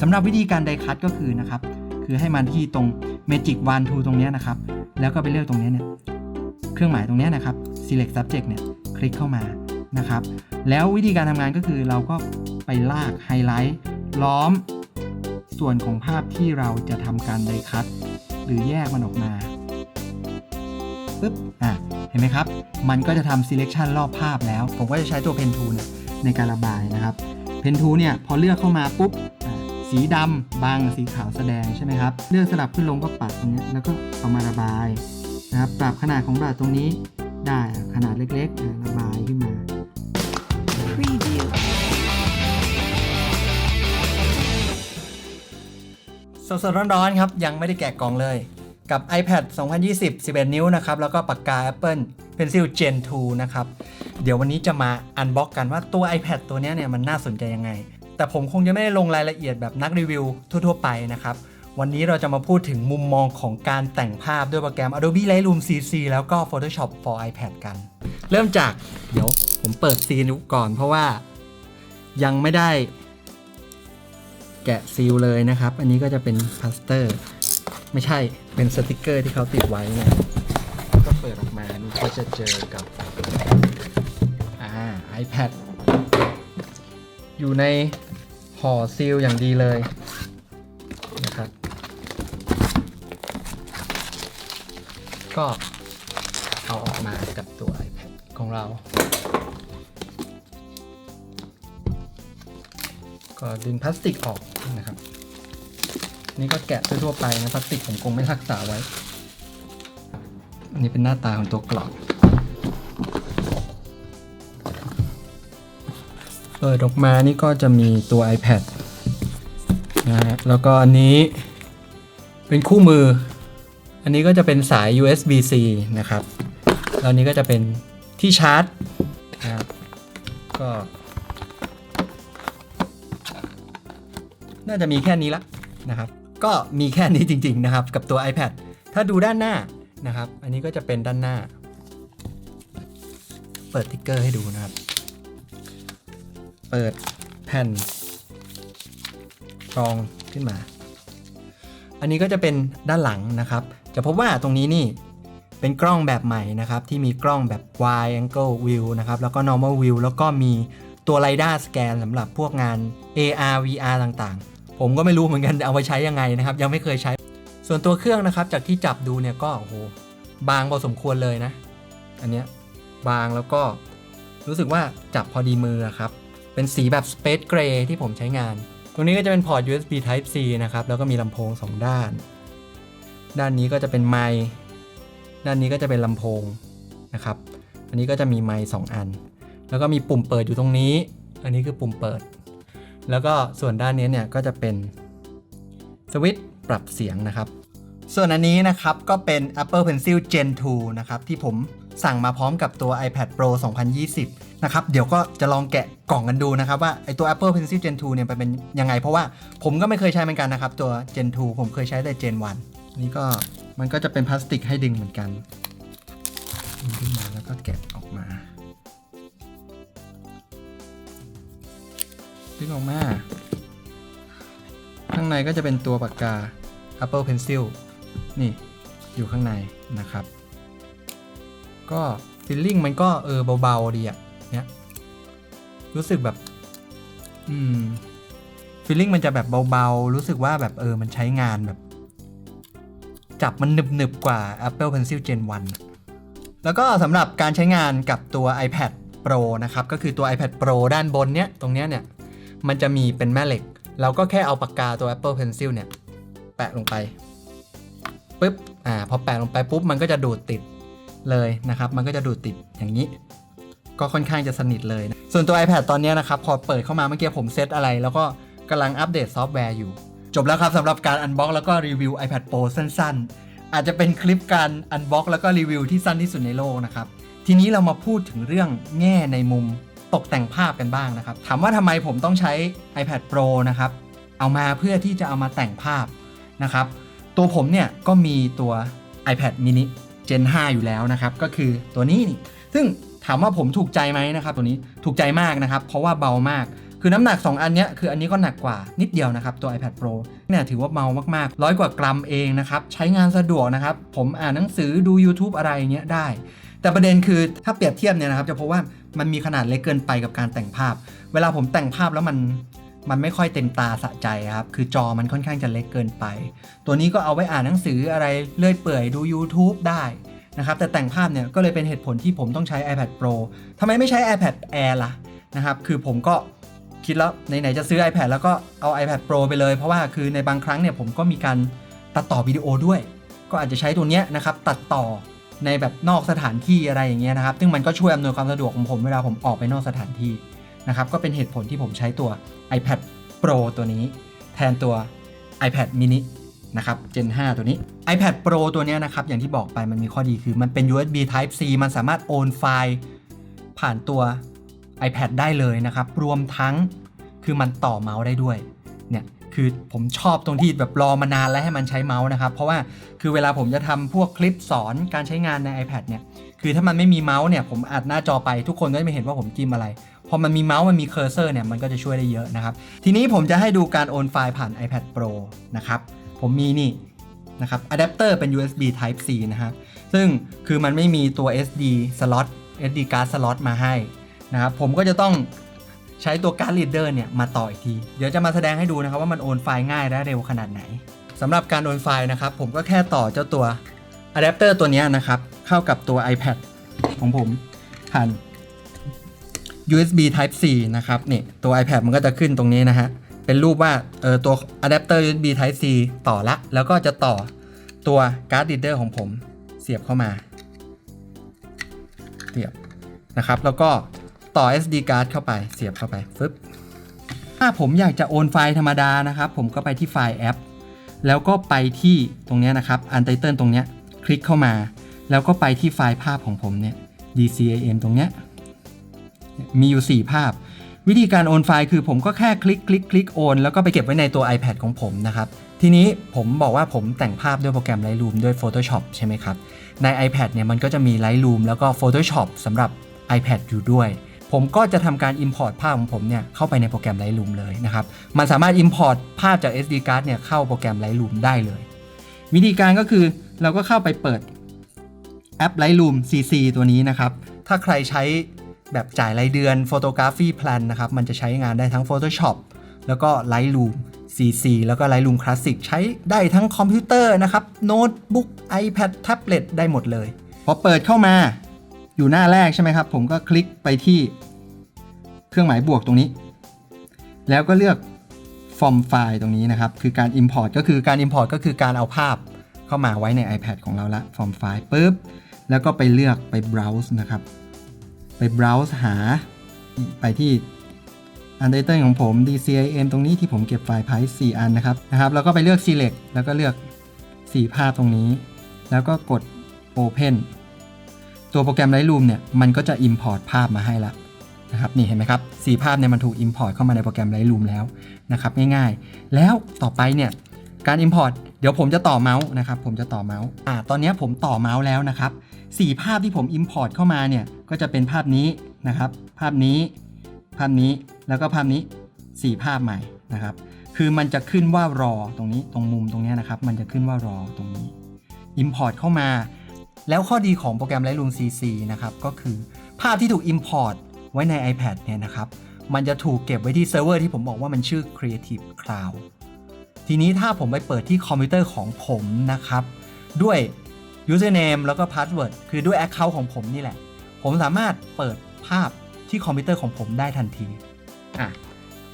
สำหรับวิธีการไดคัตก็คือนะครับ คือให้มันที่ตรง Magic One to ตรงนี้นะครับ แล้วก็ไปเลือกตรงนี้เนี่ย เครื่องหมายตรงนี้นะครับ select subject เนี่ย คลิกเข้ามานะครับ แล้ววิธีการทำงานก็คือเราก็ไปลากไฮไลท์ล้อม ส่วนของภาพที่เราจะทำการไดคัตหรือแยกมันออกมาปึ๊บอะเห็นไหมครับ มันก็จะทำ selection รอบภาพแล้ว ผมก็จะใช้ตัว pen tool เนี่ยในการระบายนะครับ pen tool เนี่ยพอเลือกเข้ามาปุ๊บ สีดำบางสีขาวแสดงใช่ไหมครับ เลือกสลับขึ้นลงก็ปัดตรงนี้แล้วก็เอามาระบายนะครับปรับขนาดของบลัดตรงนี้ได้ขนาดเล็กๆ ระบายขึ้นมา Preview. สดๆร้อนๆครับ ยังไม่ได้แกะกล่องเลยกับ iPad 2020 11 นิ้วนะครับ แล้วก็ปากกา Apple Pencil Gen 2 นะครับ เดี๋ยววันนี้จะมาอันบ็อกกันว่าตัว iPad ตัวนี้เนี่ยมันน่าสนใจยังไง แต่ผมคงจะไม่ได้ลงรายละเอียดแบบนักรีวิวทั่ว ๆ ไปนะครับ วันนี้เราจะมาพูดถึงมุมมองของการแต่งภาพด้วยโปรแกรม Adobe Lightroom CC แล้วก็ Photoshop for iPad กัน เริ่มจากเดี๋ยวผมเปิดซีนก่อนเพราะว่ายังไม่ได้แกะซีลเลยนะครับ อันนี้ก็จะเป็นพลาสเตอร์ ไม่ใช่เป็นสติกเกอร์ที่เขาติดไว้เนี่ยก็เปิดออกมานี่ก็จะเจอกับอ่า iPad อยู่ใน ห่อซีลอย่างดีเลยนะครับ ก็เอาออกมากับตัว iPad ของเรา ก็ดึงพลาสติกออกนะครับ นี่ก็แกะทั่วไปนะพลาสติกผมคงไม่รักษาไว้ อันนี้เป็นหน้าตาของตัวกล่อง เปิดออกมานี่ก็จะมีตัว iPad นะฮะแล้วก็อันนี้เป็นคู่มือ อันนี้ก็จะเป็นสาย USB-C นะครับ แล้วนนี้ก็จะเป็นที่ชาร์จนะครับก็ น่าจะมีแค่นี้ละนะครับ ก็มีแค่นี้จริง ๆ นะครับ กับตัว iPad ถ้าดูด้านหน้านะครับ อันนี้ก็จะเป็นด้านหน้า เปิดติ๊กเกอร์ให้ดูนะครับ เปิดแผ่นรองขึ้นมา อันนี้ก็จะเป็นด้านหลังนะครับ จะพบว่าตรงนี้นี่เป็นกล้องแบบใหม่นะครับ ที่มีกล้องแบบ wide angle view นะครับ แล้วก็ normal view แล้วก็มีตัว LiDAR scan สำหรับพวกงาน AR VR ต่างๆ ผมก็ไม่รู้เหมือนกันเอาไปใช้ยังไงนะครับ ยังไม่เคยใช้ ส่วนตัวเครื่องนะครับ จากที่จับดูเนี่ยก็โอ้โหบางพอสมควรเลยนะ อันเนี้ยบางแล้วก็รู้สึกว่าจับพอดีมือครับ เป็นสีแบบ Space Gray ที่ผมใช้งาน ตรงนี้ก็จะเป็นพอร์ต USB Type C นะครับ แล้วก็มีลำโพง 2 ด้าน ด้านนี้ก็จะเป็นไมค์ด้านนี้ก็จะเป็นลำโพงนะครับ อันนี้ก็จะมีไมค์2อัน แล้วก็มีปุ่มเปิดอยู่ตรงนี้ อันนี้คือปุ่มเปิด แล้วก็ส่วนด้านนี้เนี่ยก็จะเป็นสวิตช์ปรับเสียงนะครับ ส่วนอันนี้นะครับก็เป็น Apple Pencil Gen 2 นะครับที่ผม สั่งมาพร้อมกับตัว iPad Pro 2020 นะครับ เดี๋ยวก็จะลองแกะกล่องกันดูนะครับว่าไอตัว Apple Pencil Gen 2 เนี่ยมันเป็นยังไง เพราะว่าผมก็ไม่เคยใช้เหมือนกันนะครับ ตัว Gen 2 ผมเคยใช้แต่ Gen 1 นี่ก็มันก็จะเป็นพลาสติกให้ดึงเหมือนกันดึงขึ้นมาแล้วก็แกะออกมา ดึงออกมา ข้างในก็จะเป็นตัวปากกา Apple Pencil นี่อยู่ข้างในนะครับ ก็ฟิลลิ่งมันก็เออเบาๆดีอะเนี่ยรู้สึกแบบ อืมฟิลลิ่งมันจะแบบเบาๆ รู้สึกว่าแบบเออ มันใช้งานแบบ จับมันหนึบๆ กว่า Apple Pencil Gen 1 แล้วก็สำหรับการใช้งานกับตัว iPad Pro นะครับ ก็คือตัว iPad Pro ด้านบนเนี้ย ตรงเนี้ยเนี่ย มันจะมีเป็นแม่เหล็ก เราก็แค่เอาปากกาตัว Apple Pencil เนี่ย แปะลงไปปุ๊บ อ่า พอแปะลงไปปุ๊บ มันก็จะดูดติด เลยนะครับ มันก็จะดูดติดอย่างนี้ ก็ค่อนข้างจะสนิทเลยนะส่วนตัว iPad ตอนนี้นะครับ พอเปิดเข้ามาเมื่อกี้ผมเซตอะไร แล้วก็กำลังอัปเดตซอฟต์แวร์อยู่ จบแล้วครับสำหรับการอันบ็อกแล้วก็รีวิว iPad Pro สั้น ๆ อาจจะเป็นคลิปการอันบ็อกแล้วก็รีวิวที่สั้นที่สุดในโลกนะครับทีนี้เรามาพูดถึงเรื่องแง่ในมุมตกแต่งภาพกันบ้างนะครับ ถามว่าทำไมผมต้องใช้ iPad Pro นะครับ เอามาเพื่อที่จะเอามาแต่งภาพนะครับ ตัวผมเนี่ยก็มีตัว iPad mini Gen 5 อยู่แล้วนะครับ ก็คือตัวนี้นี่ซึ่งถามว่าผมถูกใจไหมนะครับ ตัวนี้ถูกใจมากนะครับ เพราะว่าเบามาก คือน้ำหนัก 2 อันเนี้ยคืออันนี้ก็หนักกว่านิดเดียวนะครับ ตัว iPad Pro เนี่ยถือว่าเบามากๆ ร้อยกว่ากรัมเองนะครับ ใช้งานสะดวกนะครับ ผมอ่านหนังสือดู YouTube อะไรเงี้ยได้ แต่ประเด็นคือถ้าเปรียบเทียบเนี่ยนะครับ จะพบว่ามันมีขนาดเล็กเกินไปกับการแต่งภาพ เวลาผมแต่งภาพแล้วมัน มันไม่ค่อยเต็มตาสะใจครับ คือจอมันค่อนข้างจะเล็กเกินไป ตัวนี้ก็เอาไว้อ่านหนังสืออะไรเลื่อยเปื่อยดู YouTube ได้นะครับ แต่แต่งภาพเนี่ยก็เลยเป็นเหตุผลที่ผมต้องใช้ iPad Pro ทำไมไม่ใช้ iPad Air ล่ะนะครับ คือผมก็คิดแล้วไหนๆจะซื้อ iPad แล้วก็เอา iPad Pro ไปเลย เพราะว่าคือในบางครั้งเนี่ยผมก็มีการตัดต่อวิดีโอด้วย ก็อาจจะใช้ตัวเนี้ยนะครับตัดต่อในแบบนอกสถานที่อะไรอย่างเงี้ยนะครับ ซึ่งมันก็ช่วยอำนวยความสะดวกของผมเวลาผมออกไปนอกสถานที่ นะครับก็เป็นเหตุผลที่ผมใช้ตัว iPad Pro ตัวนี้ แทนตัว iPad mini นะครับ Gen 5 ตัวนี้ iPad Pro ตัวเนี้ยนะครับ อย่างที่บอกไปมันมีข้อดีคือมันเป็น USB Type C มันสามารถโอนไฟล์ผ่านตัว iPad ได้เลยนะครับ รวมทั้งคือมันต่อเมาส์ได้ด้วย เนี่ย คือผมชอบตรงที่แบบรอมานานแล้วให้มันใช้เมาส์นะครับ เพราะว่าคือเวลาผมจะทำพวกคลิปสอนการใช้งานใน iPad เนี่ย คือถ้ามันไม่มีเมาส์เนี่ย ผมอัดหน้าจอไปทุกคนก็จะไม่เห็นว่าผมจิ้มอะไร พอมันมีเมาส์มันมีเคอร์เซอร์เนี่ยมันก็จะช่วยได้เยอะนะครับ ทีนี้ผมจะให้ดูการโอนไฟล์ผ่าน iPad Pro นะครับ ผมมีนี่นะครับอะแดปเตอร์เป็น USB Type C นะครับซึ่งคือมันไม่มีตัว SD slot SD card slot มาให้นะครับผมก็จะต้องใช้ตัวการ์ด reader เนี่ยมาต่ออีกที เดี๋ยวจะมาแสดงให้ดูนะครับว่ามันโอนไฟล์ง่ายและเร็วขนาดไหนสำหรับการโอนไฟล์นะครับ ผมก็แค่ต่อเจ้าตัวอะแดปเตอร์ตัวนี้นะครับ เข้ากับตัว iPad ของผมผ่าน USB Type C นะครับนี่ตัว iPad มันก็จะขึ้นตรงนี้นะฮะ เป็นรูปว่าเออตัวอะแดปเตอร์ USB Type C ต่อละ แล้วก็จะต่อตัวการ์ด reader ของผมเสียบเข้ามาเสียบนะครับ แล้วก็ต่อ SD card เข้าไปเสียบเข้าไปฟึบถ้าผมอยากจะโอนไฟล์ธรรมดานะครับ ผมก็ไปที่ไฟล์แอป แล้วก็ไปที่ตรงนี้นะครับอันไตเติลตรงนี้คลิกเข้ามา แล้วก็ไปที่ไฟล์ภาพของผมเนี่ย DCAM ตรงเนี้ย มีอยู่ 4 ภาพ วิธีการโอนไฟล์คือผมก็แค่คลิกคลิกคลิกโอนแล้วก็ไปเก็บไว้ในตัว iPad ของผมนะครับ ทีนี้ผมบอกว่าผมแต่งภาพด้วยโปรแกรม Lightroom ด้วย Photoshop ใช่ไหมครับ ใน iPad เนี่ยมันก็จะมี Lightroom แล้วก็ Photoshop สำหรับ iPad อยู่ด้วยผมก็จะทำการ Import ภาพของผมเนี่ยเข้าไปในโปรแกรม Lightroom เลยนะครับ มันสามารถ Import ภาพจาก SD card เนี่ยเข้าโปรแกรม Lightroom ได้เลย วิธีการก็คือเราก็เข้าไปเปิดแอป Lightroom CC ตัวนี้นะครับ ถ้าใครใช้ แบบจ่ายรายเดือน Photography Plan นะครับ มันจะใช้งานได้ทั้ง Photoshop แล้วก็ Lightroom CC แล้วก็ Lightroom Classic ใช้ได้ทั้งคอมพิวเตอร์นะครับ โน้ตบุ๊ก iPad แท็บเล็ตได้หมดเลย พอเปิดเข้ามาอยู่หน้าแรกใช่ไหมครับ ผมก็คลิกไปที่เครื่องหมายบวกตรงนี้ แล้วก็เลือก Form File ตรงนี้นะครับ คือการ Import ก็คือการ Import ก็คือการเอาภาพเข้ามาไว้ใน iPad ของเราละ Form File ปุ๊บ แล้วก็ไปเลือกไป Browse นะครับ ไป browse หาไปที่ Untitled ของผม DCIM ตรงนี้ที่ผมเก็บไฟล์ p y 4อันนะครับนะครับ แล้วก็ไปเลือก select แล้วก็เลือก4ภาพตรงนี้ แล้วก็กด open ตัวโปรแกรม Lightroom เนี่ย มันก็จะ import ภาพมาให้ละนะครับ นี่เห็นไหมครับ4ภาพเนี่ยมันถูก import เข้ามาในโปรแกรม Lightroom แล้วนะครับ ง่ายๆ แล้วต่อไปเนี่ยการ import เดี๋ยวผมจะต่อเมาส์นะครับ ผมจะต่อเมาส์อ่าตอนนี้ผมต่อเมาส์แล้วนะครับ สี่ภาพที่ผม Import เข้ามาเนี่ยก็จะเป็นภาพนี้นะครับ ภาพนี้ ภาพนี้แล้วก็ภาพนี้ 4 ภาพใหม่นะครับ คือมันจะขึ้นว่ารอตรงนี้ตรงมุมตรงเนี้ยนะครับ มันจะขึ้นว่ารอตรงนี้ Import เข้ามา แล้วข้อดีของโปรแกรม Lightroom CC นะครับก็คือภาพที่ถูก Import ไว้ใน iPad เนี่ยนะครับมันจะถูกเก็บไว้ที่เซิร์ฟเวอร์ที่ผมบอกว่ามันชื่อ Creative Cloud ทีนี้ถ้าผมไปเปิดที่คอมพิวเตอร์ของผมนะครับ ด้วย username แล้วก็ password คือด้วย account ของผมนี่แหละ ผมสามารถเปิดภาพที่คอมพิวเตอร์ของผมได้ทันทีอะ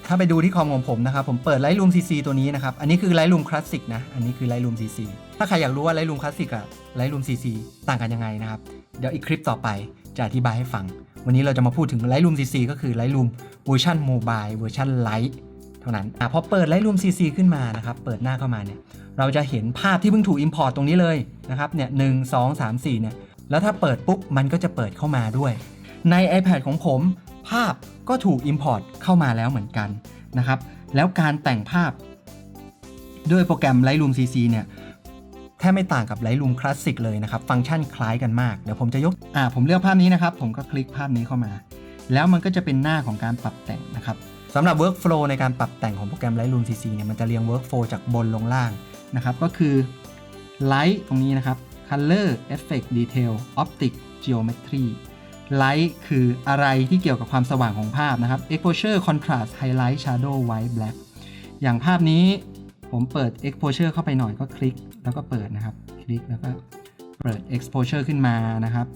ถ้าไปดูที่คอมของผมนะครับ ผมเปิด Lightroom CC ตัวนี้นะครับ อันนี้คือ Lightroom Classic นะ อันนี้คือ Lightroom CC ถ้าใครอยากรู้ว่า Lightroom Classic กับ Lightroom CC ต่างกันยังไงนะครับ เดี๋ยวอีกคลิปต่อไปจะอธิบายให้ฟัง วันนี้เราจะมาพูดถึง Lightroom CC ก็คือ Lightroom เวอร์ชัน Mobile เวอร์ชัน Lite เท่านั้นอะพอเปิด Lightroom CC ขึ้นมานะครับเปิดหน้าเข้ามาเนี่ยเราจะเห็นภาพที่เพิ่งถูก Import ตรงนี้เลยนะครับเนี่ยหนึ่งสองสามสี่เนี่ยแล้วถ้าเปิดปุ๊บมันก็จะเปิดเข้ามาด้วย ใน iPad ของผม ภาพก็ถูก Import เข้ามาแล้วเหมือนกันนะครับแล้วการแต่งภาพด้วยโปรแกรม Lightroom CC เนี่ยแทบไม่ต่างกับ Lightroom Classic เลยนะครับ ฟังก์ชันคล้ายกันมาก เดี๋ยวผมจะยกอ่าผมเลือกภาพนี้นะครับ ผมก็คลิกภาพนี้เข้ามา แล้วมันก็จะเป็นหน้าของการปรับแต่งนะครับ สำหรับ workflow ในการปรับแต่งของโปรแกรม Lightroom CC เนี่ยมันจะเรียง workflow จากบนลงล่างนะครับก็คือ Light ตรงนี้นะครับ Color Effect Detail Optic Geometry Light คืออะไรที่เกี่ยวกับความสว่างของภาพนะครับ Exposure Contrast Highlight Shadow White Black อย่างภาพนี้ผมเปิด exposure เข้าไปหน่อยก็คลิกแล้วก็เปิดนะครับ คลิกแล้วก็เปิด exposure ขึ้นมานะครับ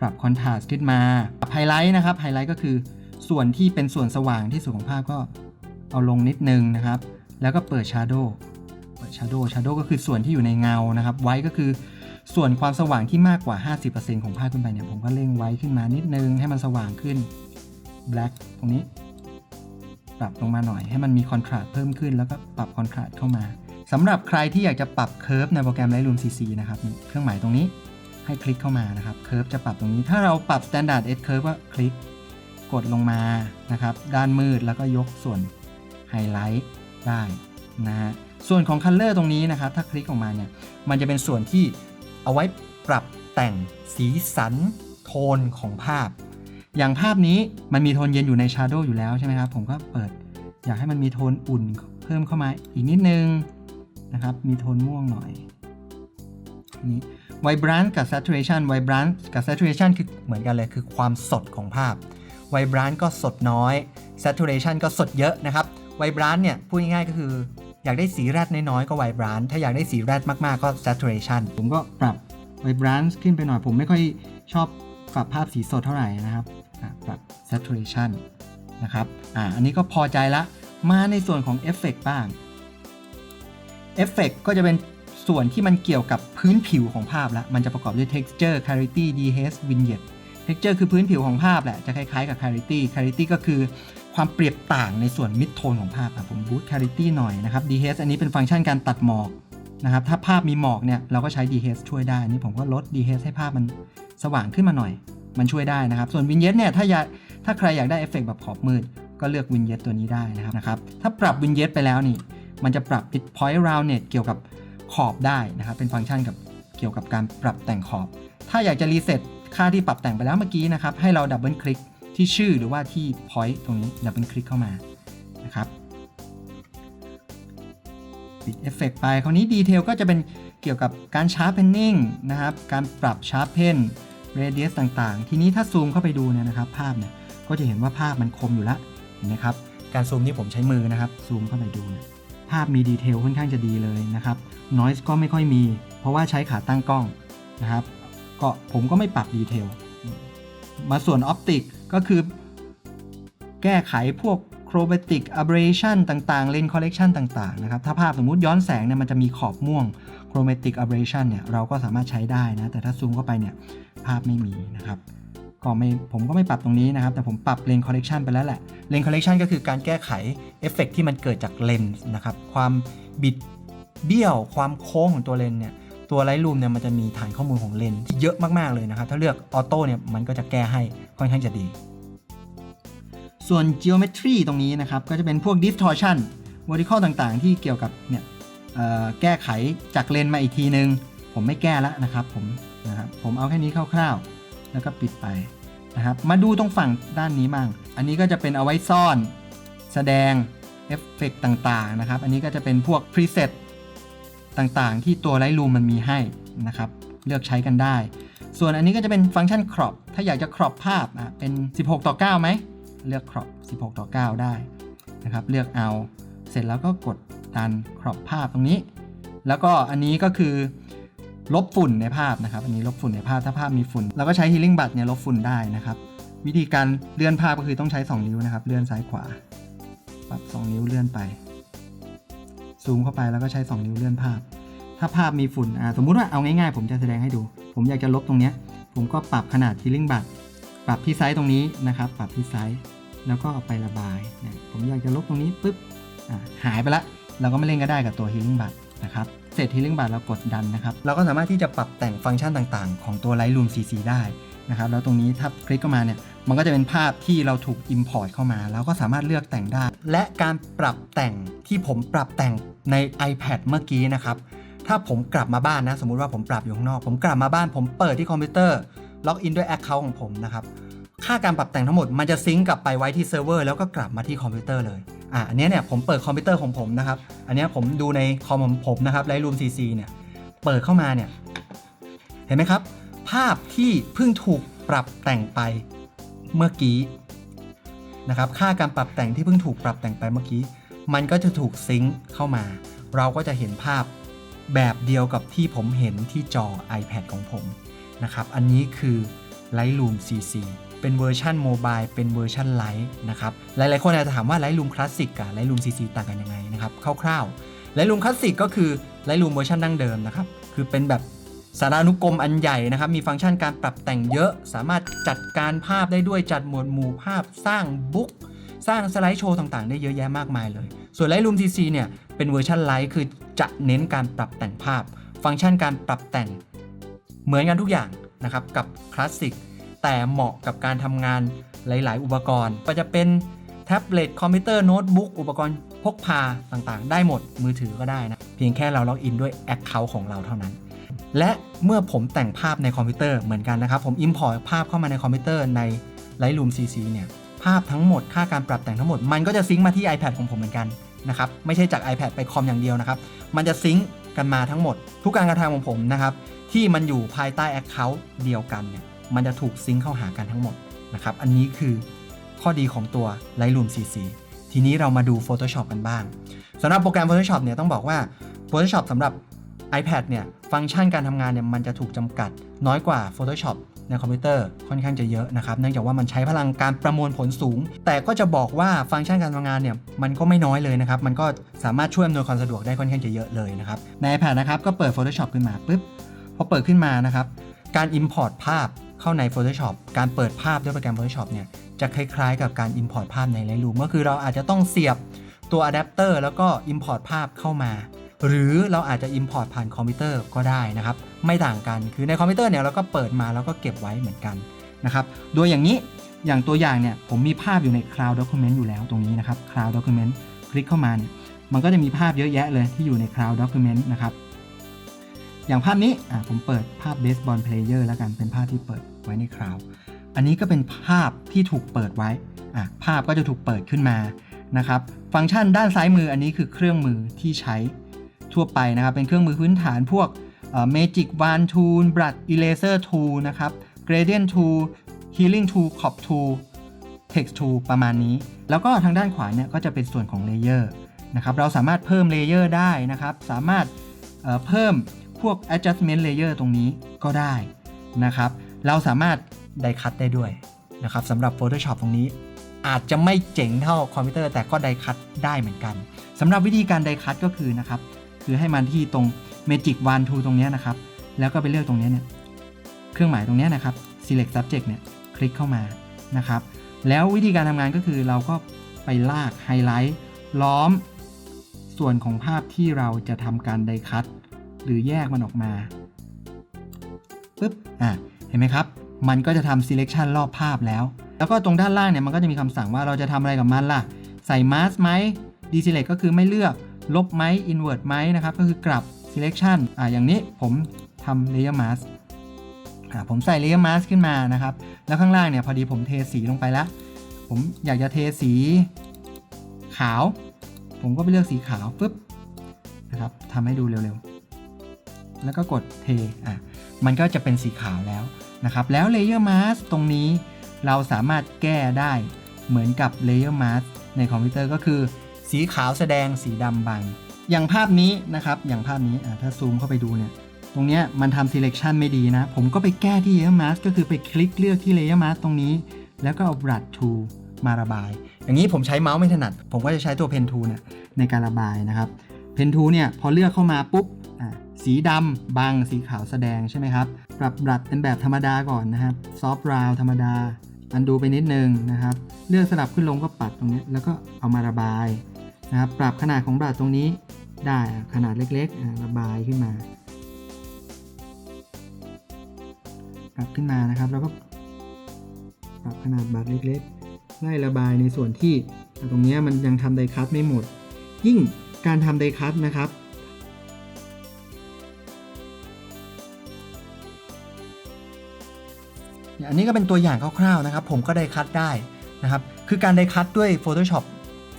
ปรับ contrast ขึ้นมาปรับ highlight นะครับ highlight ก็คือ ส่วนที่เป็นส่วนสว่างที่สุดของภาพก็เอาลงนิดนึงนะครับ แล้วก็เปิด shadow เปิด shadow shadow ก็คือส่วนที่อยู่ในเงานะครับ white ก็คือส่วนความสว่างที่มากกว่า 50%ของภาพขึ้นไปเนี่ย ผมก็เร่งไว้ขึ้นมานิดนึง ให้มันสว่างขึ้น black ตรงนี้ ปรับลงมาหน่อยให้มันมีคอนทราสต์เพิ่มขึ้น แล้วก็ปรับคอนทราสต์เข้ามาสำหรับใครที่อยากจะปรับเคอร์ฟในโปรแกรม Lightroom CC นะครับเครื่องหมายตรงนี้ให้คลิกเข้ามานะครับเคอร์ฟจะปรับตรงนี้ ถ้าเราปรับ Standard S Curve ก็คลิก กดลงมานะครับ ด้านมืดแล้วก็ยกส่วนไฮไลท์ได้นะฮะส่วนของ Color ตรงนี้นะครับ ถ้าคลิกออกมาเนี่ยมันจะเป็นส่วนที่เอาไว้ปรับแต่งสีสันโทนของภาพ อย่างภาพนี้มันมีโทนเย็นอยู่ใน Shadow อยู่แล้วใช่ไหมครับ ผมก็เปิดอยากให้มันมีโทนอุ่นเพิ่มเข้ามาอีกนิดนึงนะครับ มีโทนม่วงหน่อยนี่ Vibrant กับ Saturation Vibrant กับ Saturation คือเหมือนกันเลยคือความสดของภาพ Vibrant ก็สดน้อย Saturation ก็สดเยอะนะครับ Vibrant เนี่ยพูดง่ายๆก็คือ อยากได้สีแรดน้อยๆก็ Vibrant ถ้าอยากได้สีแรดมากๆก็ Saturation ผมก็ปรับ Vibrant ขึ้นไปหน่อย ผมไม่ค่อยชอบปรับภาพสีสดเท่าไหร่นะครับปรับ Saturation นะครับอ่าอันนี้ก็พอใจละ มาในส่วนของเอฟเฟกบ้างเอฟเฟกก็จะเป็นส่วนที่มันเกี่ยวกับพื้นผิวของภาพละ มันจะประกอบด้วย texture clarity dehaze vignette texture คือพื้นผิวของภาพแหละ จะคล้ายๆกับ clarity clarity ก็คือความเปรียบต่างในส่วน mid tone ของภาพผม boost clarity หน่อยนะครับ dehaze อันนี้เป็นฟังก์ชันการตัดหมอกนะครับถ้าภาพมีหมอกเนี่ยเราก็ใช้ dehaze ช่วยได้อนนี้ผมก็ลด dehaze ให้ภาพมันสว่างขึ้นมาหน่อย มันช่วยได้นะครับ ส่วน vignette เนี่ยถ้าอยากถ้าใครอยากได้เอฟเฟกแบบขอบมืด ก็เลือก vignette ตัวนี้ได้นะครับนะครับ ถ้าปรับ vignette ไปแล้วนี่ มันจะปรับ bit point roundness เกี่ยวกับขอบได้นะครับ เป็นฟังก์ชันกับเกี่ยวกับการปรับแต่งขอบ ถ้าอยากจะรีเซ็ต ค่าที่ปรับแต่งไปแล้วเมื่อกี้นะครับ ให้เราดับเบิลคลิกที่ชื่อหรือว่าที่ point ตรงนี้ดับเบิลคลิกเข้ามานะครับปิดเอฟเฟกไป คราวนี้ดีเทลก็จะเป็นเกี่ยวกับการชาร์ปเพนนิ่งนะครับ การปรับชาร์ปเพนเรเดียสต่างๆ ทีนี้ถ้าซูมเข้าไปดูเนี่ยนะครับ ภาพเนี่ยก็จะเห็นว่าภาพมันคมอยู่แล้วเห็นไหมครับ การซูมนี่ผมใช้มือนะครับ ซูมเข้าไปดูเนี่ยภาพมีดีเทลค่อนข้างจะดีเลยนะครับ noise ก็ไม่ค่อยมี เพราะว่าใช้ขาตั้งกล้องนะครับ ก็ผมก็ไม่ปรับดีเทล มาส่วนออปติกก็คือ แก้ไขพวก chromatic aberration ต่างๆ lens correction ต่างๆนะครับถ้าภาพสมมุติย้อนแสงเนี่ยมันจะมีขอบม่วง chromatic aberration เนี่ยเราก็สามารถใช้ได้นะ แต่ถ้าซูมเข้าไปเนี่ยภาพไม่มีนะครับก็ไม่ผมก็ไม่ปรับตรงนี้นะครับ แต่ผมปรับ lens correction ไปแล้วแหละ lens correction ก็คือการแก้ไขเอฟเฟกที่มันเกิดจากเลนส์นะครับความบิดเบี้ยวความโค้งของตัวเลนส์เนี่ย ตัวไลท์รูมเนี่ยมันจะมีฐานข้อมูลของเลนส์ที่เยอะมากๆเลยนะครับ ถ้าเลือกออโต้เนี่ยมันก็จะแก้ให้ค่อนข้างจะดี ส่วน geometry ตรงนี้นะครับ ก็จะเป็นพวก distortion vertical ต่างๆ ที่เกี่ยวกับเนี่ยแก้ไขจากเลนส์มาอีกทีนึง ผมไม่แก้แล้วนะครับผมนะครับผมเอาแค่นี้คร่าวๆ แล้วก็ปิดไปนะครับมาดูตรงฝั่งด้านนี้มั่งอันนี้ก็จะเป็นเอาไว้ซ่อน แสดงเอฟเฟกต่างๆนะครับ อันนี้ก็จะเป็นพวก preset ต่ ต่างๆ ที่ตัว Lightroom มันมีให้นะครับ เลือกใช้กันได้ ส่วนอันนี้ก็จะเป็นฟังก์ชัน crop ถ้าอยากจะ crop ภาพอะเป็น 16 ต่อ 9ไหม เลือก crop 16 ต่อ 9 ได้นะครับ เลือกเอา เสร็จแล้วก็กดดัน crop ภาพตรงนี้ แล้วก็อันนี้ก็คือ ลบฝุ่นในภาพนะครับ อันนี้ลบฝุ่นในภาพ ถ้าภาพมีฝุ่น เราก็ใช้ healing bud เนี่ยลบฝุ่นได้นะครับ วิธีการเลื่อนภาพก็คือต้องใช้ 2 นิ้วนะครับ เลื่อนซ้ายขวา ปรับ 2 นิ้วเลื่อนไป ซูมเข้าไปแล้วก็ใช้ 2 นิ้วเลื่อนภาพ ถ้าภาพมีฝุ่นสมมุติว่าเอาง่ายๆ ผมจะแสดงให้ดู ผมอยากจะลบตรงนี้ ผมก็ปรับขนาด healing bud ปรับที่ไซส์ตรงนี้นะครับ ปรับที่ไซส์แล้วก็เอาไประบายนี่ยผมอยากจะลบตรงนี้ปุ๊บหายไปละ เราก็ไม่เล่นก็ได้กับตัว healing bud นะครับเสร็จ healing bud เรากดดันนะครับ เราก็สามารถที่จะปรับแต่งฟังก์ชันต่างๆ ของตัว Lightroom CC ได้นะครับแล้วตรงนี้ถ้าคลิกเข้ามาเนี่ยมันก็จะเป็นภาพที่เราถูก Import เข้ามา แล้วก็สามารถเลือกแต่งได้ และการปรับแต่งที่ผมปรับแต่งใน iPad เมื่อกี้นะครับ ถ้าผมกลับมาบ้านนะ สมมุติว่าผมปรับอยู่ข้างนอก ผมกลับมาบ้าน ผมเปิดที่คอมพิวเตอร์ ล็อกอินด้วย Account ของผมนะครับค่าการปรับแต่งทั้งหมดมันจะซิงก์กลับไปไว้ที่เซิร์ฟเวอร์แล้วก็กลับมาที่คอมพิวเตอร์เลย อะอันนี้เนี่ยผมเปิดคอมพิวเตอร์ของผมนะครับ อันนี้ผมดูในคอมของผมนะครับ Lightroom CC เนี่ย เปิดเข้ามาเนี่ย เห็นไหมครับ ภาพที่เพิ่งถูกปรับแต่งไปเมื่อกี้ นะครับค่าการปรับแต่งที่เพิ่งถูกปรับแต่งไปเมื่อกี้ มันก็จะถูกซิงค์เข้ามา เราก็จะเห็นภาพแบบเดียวกับที่ผมเห็นที่จอ iPad ของผมนะครับอันนี้คือ Lightroom CC เป็นเวอร์ชันโมบายเป็นเวอร์ชันไลท์นะครับหลายๆคนอาจจะถามว่า Lightroom Classic กับ Lightroom CC ต่างกันยังไงนะครับคร่าวๆ Lightroom Classic ก็คือ Lightroom เวอร์ชันดั้งเดิมนะครับคือเป็นแบบ สารานุกรมอันใหญ่นะครับ มีฟังก์ชันการปรับแต่งเยอะ สามารถจัดการภาพได้ด้วยจัดหมวดหมู่ภาพสร้างบุ๊กสร้างสไลด์โชว์ต่างๆ ได้เยอะแยะมากมายเลย ส่วน Lightroom CC เนี่ย เป็นเวอร์ชันไลท์คือจะเน้นการปรับแต่งภาพ ฟังก์ชันการปรับแต่ง เหมือนกันทุกอย่างนะครับกับคลาสสิกแต่เหมาะกับการทำงานหลาย ๆ อุปกรณ์ก็จะเป็นแท็บเล็ตคอมพิวเตอร์โน้ตบุ๊กอุปกรณ์พกพาต่างๆ ได้หมดมือถือก็ได้นะ เพียงแค่เราล็อกอินด้วย Account ของเราเท่านั้น และเมื่อผมแต่งภาพในคอมพิวเตอร์เหมือนกันนะครับ ผม Import ภาพเข้ามาในคอมพิวเตอร์ใน Lightroom CC เนี่ย ภาพทั้งหมดค่าการปรับแต่งทั้งหมด มันก็จะซิงก์มาที่ iPad ของผมเหมือนกันนะครับ ไม่ใช่จาก iPad ไปคอมอย่างเดียวนะครับ มันจะซิงก์กันมาทั้งหมด ทุกการกระทำของผมนะครับ ที่มันอยู่ภายใต้ Account เดียวกันเนี่ย มันจะถูกซิงก์เข้าหากันทั้งหมดนะครับ อันนี้คือข้อดีของตัว Lightroom CC ทีนี้เรามาดู Photoshop กันบ้างสำหรับโปรแกรม Photoshop เนี่ยต้องบอกว่า Photoshop สำหรับ iPad เนี่ยฟังก์ชันการทำงานเนี่ยมันจะถูกจำกัด น้อยกว่า Photoshop ในคอมพิวเตอร์ค่อนข้างจะเยอะนะครับเนื่องจากว่ามันใช้พลังการประมวลผลสูง แต่ก็จะบอกว่าฟังก์ชันการทำงานเนี่ยมันก็ไม่น้อยเลยนะครับ มันก็สามารถช่วยอำนวยความสะดวกได้ค่อนข้างจะเยอะเลยนะครับใน iPad นะครับก็เปิด Photoshop ขึ้นมาปุ๊บพอเปิดขึ้นมานะครับการ Import ภาพเข้าใน Photoshop การเปิดภาพด้วยโปรแกรม Photoshop เนี่ยจะคล้ายๆ กับการ Import ภาพใน Lightroom ก็คือเราอาจจะต้องเสียบตัวอะแดปเตอร์แล้วก็ Import ภาพเข้ามา หรือเราอาจจะ Import ผ่านคอมพิวเตอร์ก็ได้นะครับ ไม่ต่างกันคือในคอมพิวเตอร์เนี่ยเราก็เปิดมาแล้วก็เก็บไว้เหมือนกันนะครับ โดยอย่างนี้อย่างตัวอย่างเนี่ยผมมีภาพอยู่ใน Cloud Document อยู่แล้วตรงนี้นะครับ Cloud Document คลิกเข้ามาเนี่ยมันก็จะมีภาพเยอะแยะเลยที่อยู่ใน Cloud Document นะครับ อย่างภาพนี้อะผมเปิดภาพ Baseball Player แล้วกันเป็นภาพที่เปิดไว้ใน Cloud อันนี้ก็เป็นภาพที่ถูกเปิดไว้อะภาพก็จะถูกเปิดขึ้นมานะครับ ฟังก์ชันด้านซ้ายมืออันนี้คือเครื่องมือที่ใช้ ทั่วไปนะครับ เป็นเครื่องมือพื้นฐานพวกเอ่อ Magic Wand Tool Brush Eraser Tool นะครับ Gradient Tool Healing Tool Crop Tool Text Tool ประมาณนี้ แล้วก็ทางด้านขวาเนี่ยก็จะเป็นส่วนของ Layer นะครับเราสามารถเพิ่ม Layer ได้นะครับ สามารถเเพิ่มพวก adjustment layer ตรงนี้ก็ได้นะครับ เราสามารถไดคัตได้ด้วยนะครับสำหรับ Photoshop ตรงนี้ อาจจะไม่เจ๋งเท่าคอมพิวเตอร์แต่ก็ไดคัตได้เหมือนกันสำหรับวิธีการไดคัตก็คือนะครับ คือให้มันที่ตรง Magic Wand Tool ตรงนี้นะครับ แล้วก็ไปเลือกตรงนี้เนี่ย เครื่องหมายตรงนี้นะครับ Select Subject เนี่ย คลิกเข้ามานะครับ แล้ววิธีการทำงานก็คือเราก็ไปลากไฮไลท์ล้อม ส่วนของภาพที่เราจะทำการไดคัตหรือแยกมันออกมาปุ๊บ อะ เห็นไหมครับ มันก็จะทำ selection รอบภาพแล้ว แล้วก็ตรงด้านล่างเนี่ยมันก็จะมีคำสั่งว่าเราจะทำอะไรกับมันล่ะ ใส่ mask ไหม deselect ก็คือไม่เลือก ลบไหม invert ไหมนะครับ ก็คือกลับ selection อะอย่างนี้ผมทำ layer mask อะผมใส่ layer mask ขึ้นมานะครับ แล้วข้างล่างเนี่ยพอดีผมเทสีลงไปแล้ว ผมอยากจะเทสีขาว ผมก็ไปเลือกสีขาวปุ๊บนะครับทำให้ดูเร็วๆ แล้วก็กดเทอะมันก็จะเป็นสีขาวแล้วนะครับ แล้ว Layer Mask ตรงนี้เราสามารถแก้ได้เหมือนกับ Layer Mask ในคอมพิวเตอร์ก็คือ สีขาวแสดงสีดำบัง อย่างภาพนี้นะครับ อย่างภาพนี้ถ้าซูมเข้าไปดูเนี่ยตรงเนี้ยมันทำ selection ไม่ดีนะ ผมก็ไปแก้ที่ Layer Mask ก็คือไปคลิกเลือกที่ Layer Mask ตรงนี้ แล้วก็เอา brush tool มาระบาย อย่างนี้ผมใช้เมาส์ไม่ถนัด ผมก็จะใช้ตัว pen tool เนี่ยในการระบายนะครับ pen tool เนี่ยพอเลือกเข้ามาปุ๊บสีดำบังสีขาวแสดงใช่ไหมครับ ปรับบรัดเป็นแบบธรรมดาก่อนนะครับ soft round ธรรมดาอันดูไปนิดนึงนะครับ เลือกสลับขึ้นลงก็ปัดตรงนี้แล้วก็เอามาระบาย นะครับปรับขนาดของบรัดตรงนี้ได้ขนาดเล็กๆระบายขึ้นมา ปรับขึ้นมานะครับแล้วก็ปรับขนาดบรัดเล็กๆไล่ระบายในส่วนที่ตรงนี้มันยังทำไดคัตไม่หมด ยิ่งการทำไดคัตนะครับยอันนี้ก็เป็นตัวอย่างคร่าวๆนะครับ ผมก็ได้คัดได้นะครับ คือการได้คัดด้วย Photoshop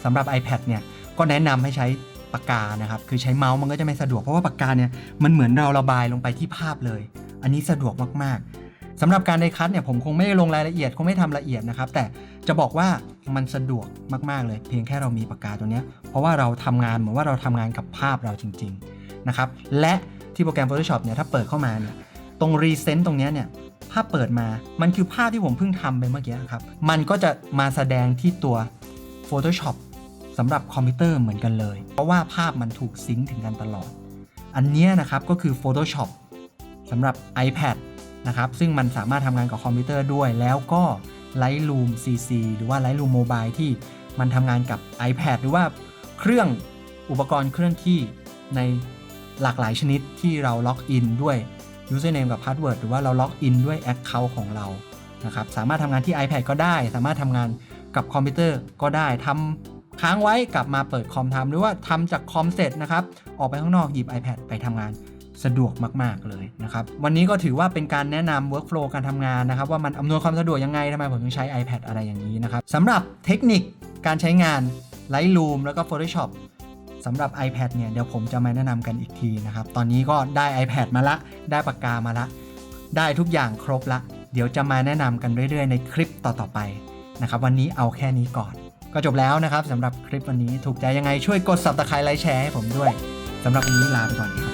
สำหรับ iPad เนี่ย ก็แนะนำให้ใช้ปากกานะครับ คือใช้เมาส์มันก็จะไม่สะดวกเพราะว่าปากกาเนี่ยมันเหมือนเราระบายลงไปที่ภาพเลย อันนี้สะดวกมากๆสำหรับการไดคัดเนี่ยผมคงไม่ลงรายละเอียดคงไม่ทำละเอียดนะครับ แต่จะบอกว่ามันสะดวกมากๆเลย เพียงแค่เรามีปากกาตัวนี้เพราะว่าเราทำงานเหมือนว่าเราทำงานกับภาพเราจริง ๆนะครับ และที่โปรแกรม Photoshop เนี่ยถ้าเปิดเข้ามาเนี่ยตรง Recent ตรงนี้เนี่ยภาพเปิดมามันคือภาพที่ผมเพิ่งทำไปเมื่อกี้ครับ มันก็จะมาแสดงที่ตัว Photoshop สำหรับคอมพิวเตอร์เหมือนกันเลย เพราะว่าภาพมันถูกซิงค์ถึงกันตลอด อันนี้นะครับก็คือ Photoshop สำหรับ iPad นะครับซึ่งมันสามารถทำงานกับคอมพิวเตอร์ด้วย แล้วก็ Lightroom CC หรือว่า Lightroom Mobile ที่มันทำงานกับ iPad หรือว่าเครื่องอุปกรณ์เคลื่อนที่ในหลากหลายชนิดที่เราล็อกอินด้วย username กับ password หรือว่าเราล็อกอินด้วย account ของเรานะครับสามารถทำงานที่ iPad ก็ได้ สามารถทำงานกับคอมพิวเตอร์ก็ได้ทำ ค้างไว้กลับมาเปิดคอมทำหรือว่าทำจากคอมเสร็จนะครับออกไปข้างนอกหยิบ iPad ไปทำงานสะดวกมากๆเลยนะครับวันนี้ก็ถือว่าเป็นการแนะนำ workflow การทำงานนะครับ ว่ามันอำนวยความสะดวกยังไงทำไมผมถึงใช้ iPad อะไรอย่างนี้นะครับสำหรับเทคนิคการใช้งาน Lightroom แล้วก็ Photoshop สำหรับ iPad เนี่ยเดี๋ยวผมจะมาแนะนำกันอีกทีนะครับ ตอนนี้ก็ได้ iPad มาละ ได้ปากกามาละ ได้ทุกอย่างครบละ เดี๋ยวจะมาแนะนำกันเรื่อยๆ ในคลิปต่อๆไปนะครับ วันนี้เอาแค่นี้ก่อน ก็จบแล้วนะครับสำหรับคลิปวันนี้ถูกใจยังไงช่วยกด subscribe ไลค์แชร์ให้ผมด้วยสำหรับวันนี้ลาไปก่อนครับ